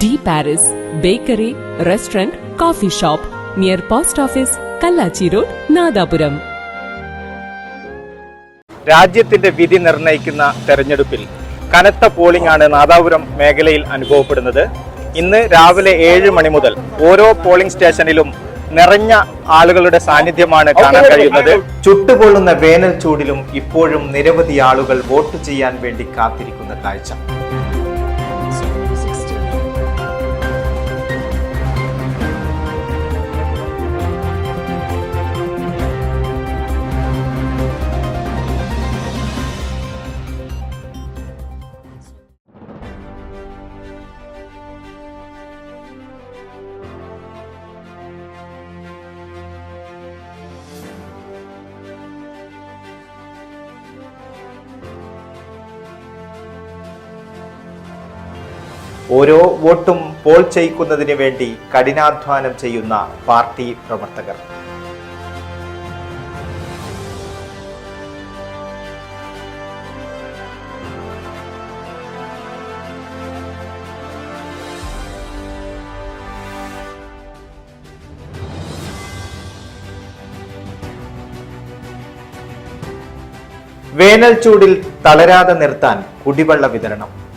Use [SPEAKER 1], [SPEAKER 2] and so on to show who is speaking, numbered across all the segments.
[SPEAKER 1] D Paris bakery restaurant coffee shop near post office Kallachi road Nadapuram.
[SPEAKER 2] രാജ്യത്തിന്റെ വിധി നിർണയിക്കുന്ന തെരഞ്ഞെടുപ്പിൽ കനത്ത പോളിംഗ് ആണ് നാദാപുരം മേഖലയിൽ അനുഭവപ്പെടുന്നത്. ഇന്ന് രാവിലെ ഏഴ് മണി മുതൽ ഓരോ പോളിംഗ് സ്റ്റേഷനിലും നിറഞ്ഞ ആളുകളുടെ സാന്നിധ്യമാണ് കാണാൻ കഴിയുന്നത്. ചുട്ടുപൊള്ളുന്ന വേനൽ ചൂടിലും ഇപ്പോഴും നിരവധി ആളുകൾ വോട്ട് ചെയ്യാൻ വേണ്ടി കാത്തിരിക്കുന്ന കാഴ്ച. ഓരോ വോട്ടും പോൾ ചെയ്യിക്കുന്നതിന് വേണ്ടി കഠിനാധ്വാനം ചെയ്യുന്ന പാർട്ടി പ്രവർത്തകർ. വേനൽ ചൂടിൽ തളരാതെ നിർത്താൻ കുടിവെള്ള വിതരണം.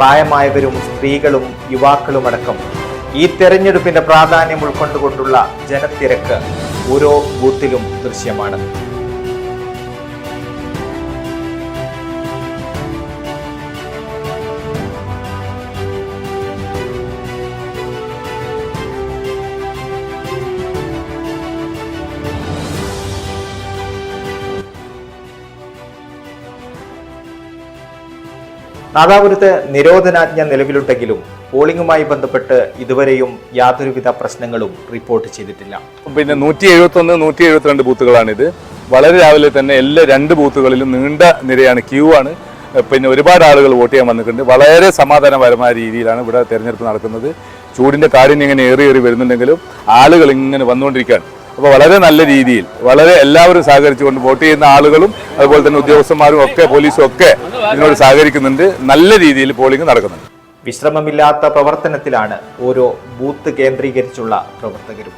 [SPEAKER 2] പ്രായമായവരും സ്ത്രീകളും യുവാക്കളുമടക്കം ഈ തെരഞ്ഞെടുപ്പിന്റെ പ്രാധാന്യം ഉൾക്കൊണ്ടുകൊണ്ടുള്ള ജനത്തിരക്ക് ഓരോ ബൂത്തിലും ദൃശ്യമാണ്. നാദാപുരത്ത് നിരോധനാജ്ഞ നിലവിലുണ്ടെങ്കിലും പോളിംഗുമായി ബന്ധപ്പെട്ട് ഇതുവരെയും യാതൊരുവിധ പ്രശ്നങ്ങളും റിപ്പോർട്ട് ചെയ്തിട്ടില്ല.
[SPEAKER 3] പിന്നെ നൂറ്റി എഴുപത്തൊന്ന് നൂറ്റി എഴുപത്തിരണ്ട് ബൂത്തുകളാണിത്. വളരെ രാവിലെ തന്നെ എല്ലാ രണ്ട് ബൂത്തുകളിലും നീണ്ട നിരയാണ് ക്യൂ ആണ്. പിന്നെ ഒരുപാട് ആളുകൾ വോട്ട് ചെയ്യാൻ വന്നിട്ടുണ്ട്. വളരെ സമാധാനപരമായ രീതിയിലാണ് ഇവിടെ തെരഞ്ഞെടുപ്പ് നടക്കുന്നത്. ചൂടിന്റെ കാര്യം ഇങ്ങനെ ഏറി ഏറി വരുന്നുണ്ടെങ്കിലും ആളുകൾ ഇങ്ങനെ വന്നുകൊണ്ടിരിക്കുകയാണ്. അപ്പോൾ വളരെ നല്ല രീതിയിൽ വളരെ എല്ലാവരും സഹകരിച്ചുകൊണ്ട് വോട്ട് ചെയ്യുന്ന ആളുകളും അതുപോലെ തന്നെ ഉദ്യോഗസ്ഥന്മാരും ഒക്കെ പോലീസും ഒക്കെ ഇതിനോട് സഹകരിക്കുന്നുണ്ട്. നല്ല രീതിയിൽ പോളിംഗ് നടക്കുന്നുണ്ട്.
[SPEAKER 2] വിശ്രമമില്ലാത്ത പ്രവർത്തനത്തിലാണ് ഓരോ ബൂത്ത് കേന്ദ്രീകരിച്ചുള്ള പ്രവർത്തകരും.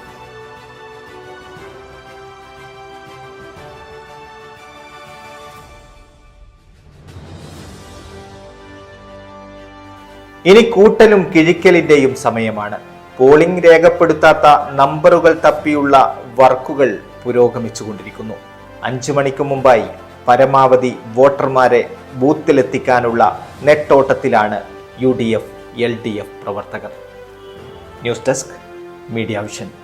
[SPEAKER 2] ഇനി കൂട്ടലും കിഴിക്കലിന്റെയും സമയമാണ്. പോളിംഗ് രേഖപ്പെടുത്താത്ത നമ്പറുകൾ തപ്പിയുള്ള വർക്കുകൾ പുരോഗമിച്ചുകൊണ്ടിരിക്കുന്നു. അഞ്ചു മണിക്ക് മുമ്പായി പരമാവധി വോട്ടർമാരെ ബൂത്തിലെത്തിക്കാനുള്ള നെട്ടോട്ടത്തിലാണ് U D F L D F പ്രവർത്തകർ. News desk media vision.